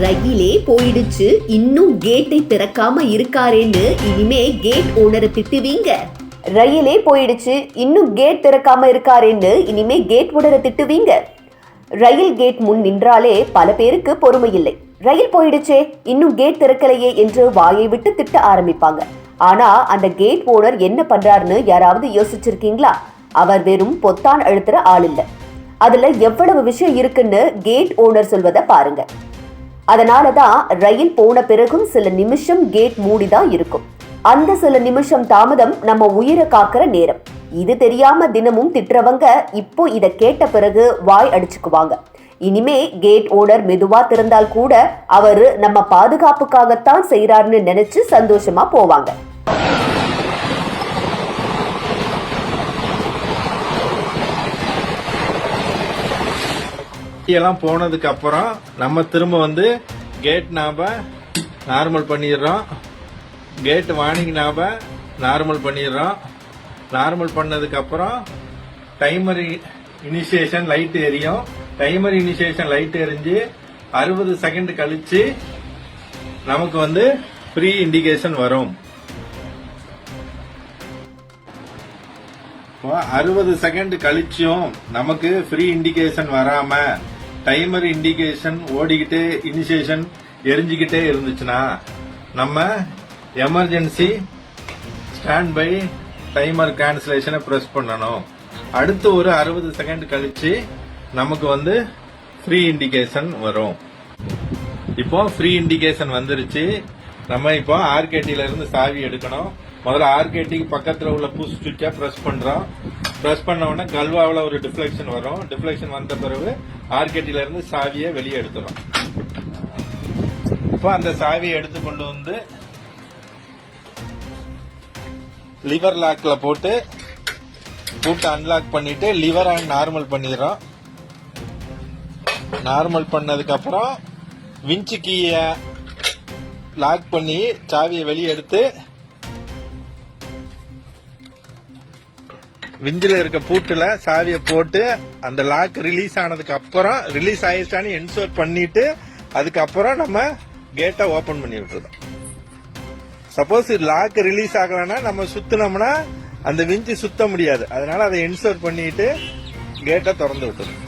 ரயிலே போயிடுச்சு. இன்னும் கேட்டை திறக்காம இருக்காரேன்னு இனிமே கேட் ஓனரை திட்டுவீங்க. ரயிலே போயிடுச்சு. இன்னும் கேட் திறக்காம இருக்காரேன்னு இனிமே கேட் ஓனரை திட்டுவீங்க. ரயில் கேட் முன் நின்றாலே பல பேருக்கு பொறுமை இல்லை ரயில் போயிடுச்சே. இன்னும் கேட் திறக்கலையே என்று வாயை விட்டு திட்ட ஆரம்பிப்பாங்க. ஆனா அந்த கேட் ஓனர் என்ன பண்றாருன்னு யாராவது யோசிச்சிருக்கீங்களா? அவர் வெறும் பொத்தான் அழுத்துற ஆள் இல்லை. அதுல எவ்வளவு விஷயம் இருக்குன்னு கேட் ஓனர் சொல்வதை பாருங்க. அதனால தான் ரயில் போன பிறகும் சில நிமிஷம் கேட் மூடிதான் இருக்கும். அந்த சில நிமிஷம் தாமதம் நம்ம உயிரை காக்கிற நேரம். இது தெரியாம தினமும் திட்டுறவங்க இப்போ இதை கேட்ட பிறகு வாய் அடிச்சுக்குவாங்க. இனிமே கேட் ஓனர் மெதுவா திறந்தால் கூட அவரு நம்ம பாதுகாப்புக்காகத்தான் செய்யறாருன்னு நினைச்சு சந்தோஷமா போவாங்க. எல்லாம் போனதுக்கு அப்புறம் நம்ம திரும்ப வந்து கேட் நாம நார்மல் பண்ணிடுறோம். கேட் வார்னிங் நாம நார்மல் பண்ணிடுறோம். நார்மல் பண்ணதுக்கு அப்புறம் டைமர் இனிஷியேஷன் லைட் எரியும். டைமர் இனிஷியேஷன் லைட் எரிஞ்சு அறுபது செகண்ட் கழிச்சு நமக்கு வந்து ப்ரீ இண்டிகேஷன் வரும் அறுபது செகண்ட் கழிச்சும் நமக்கு ஃப்ரீ இண்டிகேஷன் வராம டைமர் இண்டிகேஷன் ஓடிக்கிட்டே இனிஷியேஷன் எரிஞ்சுக்கிட்டே இருந்துச்சுன்னா நம்ம எமர்ஜென்சி ஸ்டாண்ட் பை டைமர் கேன்சலேஷனை ப்ரெஸ் பண்ணணும். அடுத்து ஒரு அறுபது செகண்ட் கழிச்சு நமக்கு வந்து ஃப்ரீ இண்டிகேஷன் வரும். இப்போ ஃப்ரீ இண்டிகேஷன் வந்துருச்சு. நம்ம இப்போ ஆர்கேடியில இருந்து சாவி எடுக்கணும். முதல்ல ஆர்கேட்டிக்கு பக்கத்தில் உள்ள புஷ் சுவிட்சை ப்ரெஸ் பண்றோம். ப்ரெஸ் பண்ண உடனே கல்வாவில் ஒரு டிஃப்ளெக்ஷன் வரும். டிஃப்ளெக்ஷன் வந்த பிறகு ஆர்கேடில இருந்து சாவியை வெளியே எடுத்துரும் இப்போ அந்த சாவியை எடுத்து கொண்டு வந்து லிவர் லாக்ல போட்டு பூட்டை அன்லாக் பண்ணிட்டு லிவர் அண்ட் நார்மல் பண்ணிடுறோம். நார்மல் பண்ணதுக்கு அப்புறம் விஞ்சு கீயை லாக் பண்ணி சாவியை வெளியே எடுத்து விஞ்சில் இருக்க பூட்டுல சாவியை போட்டு அந்த லாக் ரிலீஸ் ஆனதுக்கு அப்புறம் ரிலீஸ் ஆயிடுச்சான்னு என்ஷோர் பண்ணிட்டு அதுக்கப்புறம் நம்ம கேட்டை ஓபன் பண்ணி விட்டுருந்தோம் சப்போஸ் லாக் ரிலீஸ் ஆகலைன்னா நம்ம சுத்தினோம்னா அந்த விஞ்சு சுத்த முடியாது. அதனால அதை என்ஷோர் பண்ணிட்டு கேட்டை திறந்து விட்டுரும்